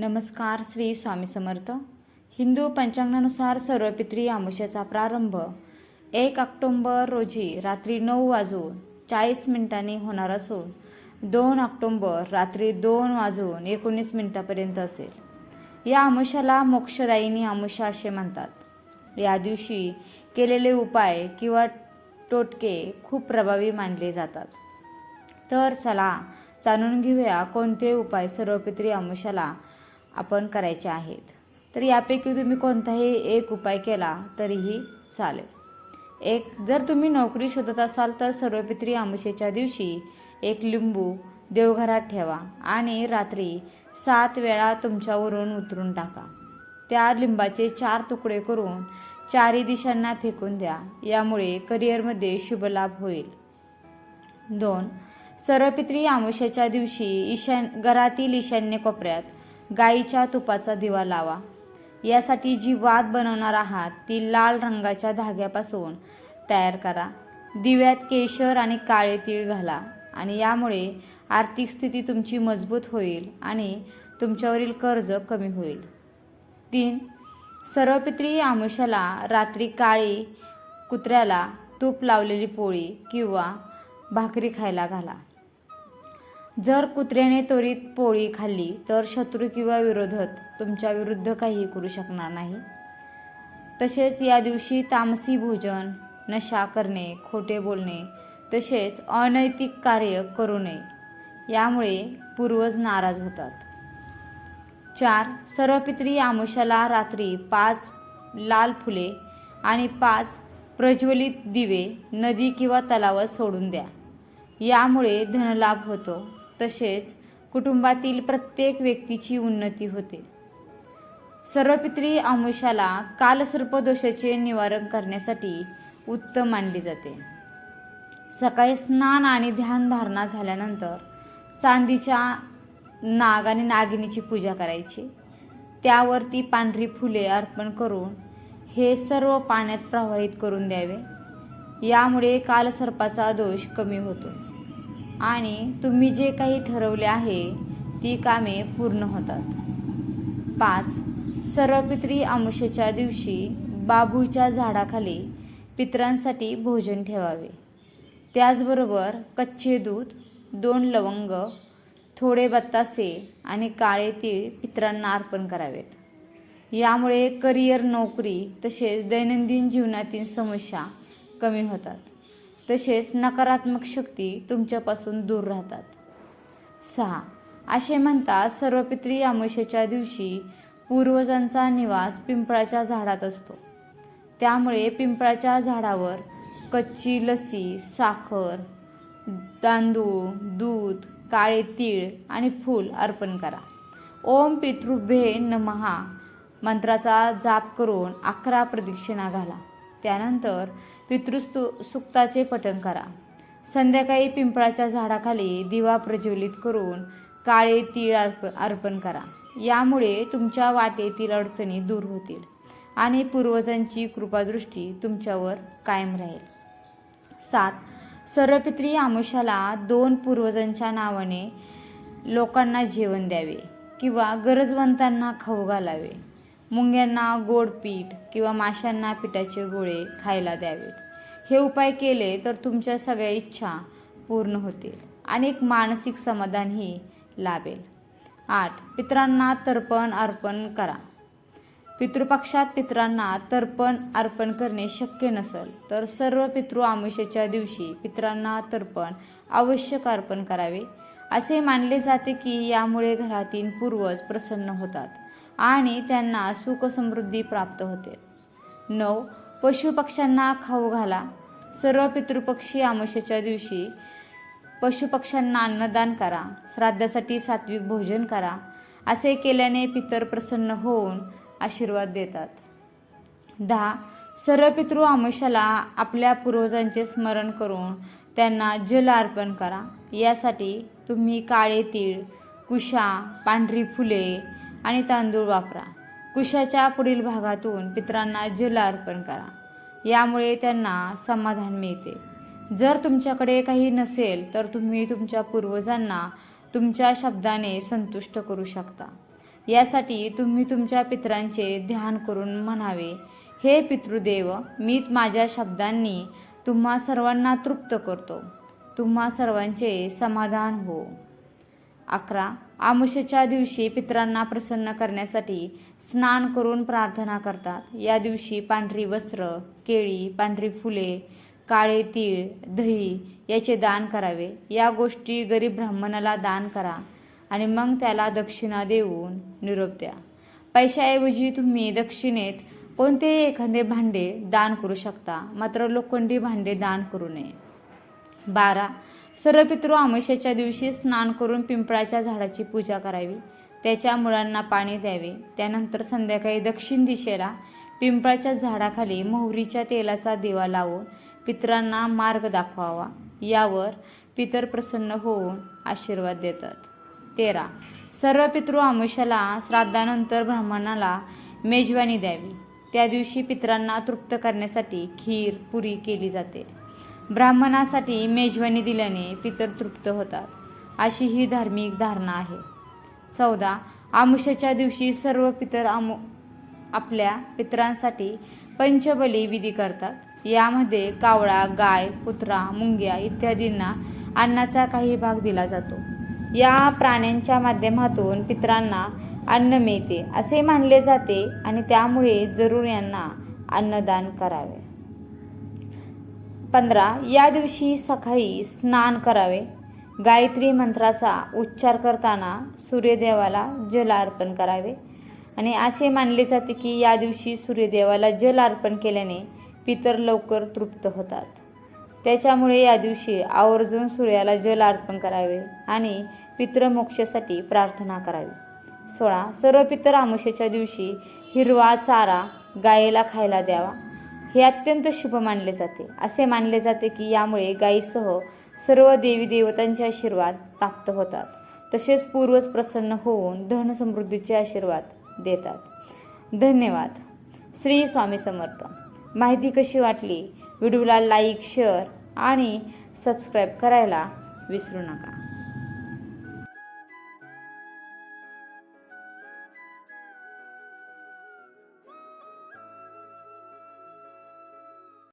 नमस्कार श्री स्वामी समर्थ. हिंदू पंचांगानुसार सर्वपित्री आमुष्याचा प्रारंभ एक ऑक्टोंबर रोजी रात्री नऊ वाजून चाळीस मिनिटांनी होणार असून दोन ऑक्टोंबर रात्री दोन वाजून एकोणीस मिनिटापर्यंत असेल. या आमुष्याला मोक्षदायिनी आमुष्या असे म्हणतात. या दिवशी केलेले उपाय किंवा टोटके खूप प्रभावी मानले जातात. तर चला जाणून घेऊया कोणते उपाय सर्वपित्री आमुष्याला आपण करायचे आहेत. तर यापैकी तुम्ही कोणताही एक उपाय केला तरीही चालेल. एक जर तुम्ही नोकरी शोधत असाल तर सर्वपित्री आमुषेच्या दिवशी एक लिंबू देवघरात ठेवा आणि रात्री सात वेळा तुमच्यावरून उतरून टाका. त्या लिंबाचे चार तुकडे करून चारही दिशांना फेकून द्या. यामुळे करिअरमध्ये शुभलाभ होईल. दोन सर्वपित्री आमुष्याच्या दिवशी ईशान घरातील ईशान्य कोपऱ्यात गाईच्या तुपाचा दिवा लावा. यासाठी जी वात बनवणार आहात ती लाल रंगाच्या धाग्यापासून तयार करा. दिव्यात केशर आणि काळे तीळ घाला आणि यामुळे आर्थिक स्थिती तुमची मजबूत होईल आणि तुमच्यावरील कर्ज कमी होईल. तीन सर्वपित्री आमुष्याला रात्री काळी कुत्र्याला तूप लावलेली पोळी किंवा भाकरी खायला घाला. जर कुत्र्याने त्वरित पोळी खाल्ली तर शत्रू किंवा विरोधक तुमच्या विरुद्ध काही करू शकणार नाही. तसेच या दिवशी तामसी भोजन नशा करणे खोटे बोलणे तसेच अनैतिक कार्य करू नये यामुळे पूर्वज नाराज होतात. चार सर्वपित्री आमुषाला रात्री पाच लाल फुले आणि पाच प्रज्वलित दिवे नदी किंवा तलावात सोडून द्या. यामुळे धनलाभ होतो. तसेच कुटुंबातील प्रत्येक व्यक्तीची उन्नती होते. सर्वपित्री आमुष्याला कालसर्पदोषाचे निवारण करण्यासाठी उत्तम मानली जाते. सकाळी स्नान आणि ध्यानधारणा झाल्यानंतर चांदीच्या नाग आणि नागिनीची पूजा करायची. त्यावरती पांढरी फुले अर्पण करून हे सर्व पाण्यात प्रवाहित करून द्यावे. यामुळे कालसर्पाचा दोष कमी होतो. आणि तुम्ही जे काही ठरवले आहे ती कामे पूर्ण होतात. पाच. सर्वपित्री अमुषेच्या दिवशी बाभूळच्या झाडाखाली पितरांसाठी भोजन ठेवावे. त्याचबरोबर कच्चे दूध दोन लवंग थोडे बत्तासे आणि काळे तीळ पितरांना अर्पण करावेत. यामुळे करिअर नोकरी तसेच दैनंदिन जीवनातील समस्या कमी होतात. तसेच नकारात्मक शक्ती तुमच्यापासून दूर राहतात. सहा. असे म्हणतात सर्वपित्री अमावस्येच्या दिवशी पूर्वजांचा निवास पिंपळाच्या झाडात असतो. त्यामुळे पिंपळाच्या झाडावर कच्ची लसी साखर तांदूळ दूध काळे तीळ आणि फूल अर्पण करा. ओम पितृभे नमहा मंत्राचा जाप करून अकरा प्रदक्षिणा घाला. त्यानंतर पितृस्तु सुक्ताचे पठण करा. संध्याकाळी पिंपळाच्या झाडाखाली दिवा प्रज्वलित करून काळे तीळ अर्प अर्पण करा. यामुळे तुमच्या वाटेतील अडचणी दूर होतील आणि पूर्वजांची कृपादृष्टी तुमच्यावर कायम राहील. सात. सर्वपित्री आमुष्याला दोन पूर्वजांच्या नावाने लोकांना जेवण द्यावे किंवा गरजवंतांना खाऊ घालावे. मुंग्यांना गोड पीठ किंवा माशांना पिठाचे गोळे खायला द्यावेत. हे उपाय केले तर तुमच्या सगळ्या इच्छा पूर्ण होतील आणि एक मानसिक समाधानही लाभेल. आठ पितरांना तर्पण अर्पण करा. पितृपक्षात पितरांना तर्पण अर्पण करणे शक्य नसेल तर सर्व पितृ आमिषेच्या दिवशी पितरांना तर्पण आवश्यक अर्पण करावे. असे मानले जाते की यामुळे घरातील पूर्वज प्रसन्न होतात. आणि त्यांना सुखसमृद्धी प्राप्त होते. नऊ. पशुपक्ष्यांना खाऊ घाला. सर्व पितृपक्षी आमुष्याच्या दिवशी पशुपक्ष्यांना अन्नदान करा. श्राद्धासाठी सात्विक भोजन करा. असे केल्याने पितर प्रसन्न होऊन आशीर्वाद देतात. दहा. सर्व पितृ आमुष्याला आपल्या पूर्वजांचे स्मरण करून त्यांना जल अर्पण करा. यासाठी तुम्ही काळे तीळ कुशा पांढरी फुले आणि तांदूळ वापरा. कुशाच्या पुढील भागातून पितरांना जल अर्पण करा. यामुळे त्यांना समाधान मिळते. जर तुमच्याकडे काही नसेल तर तुम्ही तुमच्या पूर्वजांना तुमच्या शब्दाने संतुष्ट करू शकता. यासाठी तुम्ही तुमच्या पित्रांचे ध्यान करून म्हणावे हे पितृदेव मी माझ्या शब्दांनी तुम्हा सर्वांना तृप्त करतो. तुम्हा सर्वांचे समाधान हो. अकरा आमुषच्या दिवशी पितरांना प्रसन्न करण्यासाठी स्नान करून प्रार्थना करतात. या दिवशी पांढरी वस्त्र केळी पांढरी फुले काळे तीळ दही याचे दान करावे. या गोष्टी गरीब ब्राह्मणाला दान करा आणि मग त्याला दक्षिणा देऊन निरोप द्या. पैशाऐवजी तुम्ही दक्षिणेत कोणतेही एखादे भांडे दान करू शकता मात्र लोखंडी भांडे दान करू नये. बारा. सर्वपितृ अमावस्याच्या दिवशी स्नान करून पिंपळाच्या झाडाची पूजा करावी. त्याच्या मुळांना पाणी द्यावे. त्यानंतर संध्याकाळी दक्षिण दिशेला पिंपळाच्या झाडाखाली मोहरीच्या तेलाचा दिवा लावून पितरांना मार्ग दाखवावा. यावर पितर प्रसन्न होऊन आशीर्वाद देतात. तेरा. सर्व पितृ अमावस्याला श्राद्धानंतर ब्राह्मणाला मेजवानी द्यावी. त्या दिवशी पितरांना तृप्त करण्यासाठी खीर पुरी केली जाते. ब्राह्मणासाठी मेजवानी दिल्याने पितर तृप्त होतात. अशी ही धार्मिक धारणा आहे. चौदा. आमुष्याच्या दिवशी सर्व पितर आमु आपल्या पितरांसाठी पंचबली विधी करतात. यामध्ये कावळा गाय कुत्रा मुंग्या इत्यादींना अन्नाचा काही भाग दिला जातो. या प्राण्यांच्या माध्यमातून पितरांना अन्न मिळते असे मानले जाते आणि त्यामुळे जरूर यांना अन्नदान करावे. पंधरा या दिवशी सकाळी स्नान करावे. गायत्री मंत्राचा उच्चार करताना सूर्यदेवाला जल अर्पण करावे. आणि असे मानले जाते की या दिवशी सूर्यदेवाला जल अर्पण केल्याने पितर लवकर तृप्त होतात. त्याच्यामुळे या दिवशी आवर्जून सूर्याला जल अर्पण करावे आणि पितृमोक्षासाठी प्रार्थना करावी. सोळा सर्व पितर आमुष्याच्या दिवशी हिरवा चारा गायीला खायला द्यावा. हे अत्यंत शुभ मानले जाते. असे मानले जाते की यामुळे गायीसह सर्व देवी देवतांचे आशीर्वाद प्राप्त होतात. तसेच पूर्वज प्रसन्न होऊन धन समृद्धीचे आशीर्वाद देतात. धन्यवाद. श्री स्वामी समर्थ. माहिती कशी वाटली? व्हिडिओला लाईक शेअर आणि सबस्क्राईब करायला विसरू नका.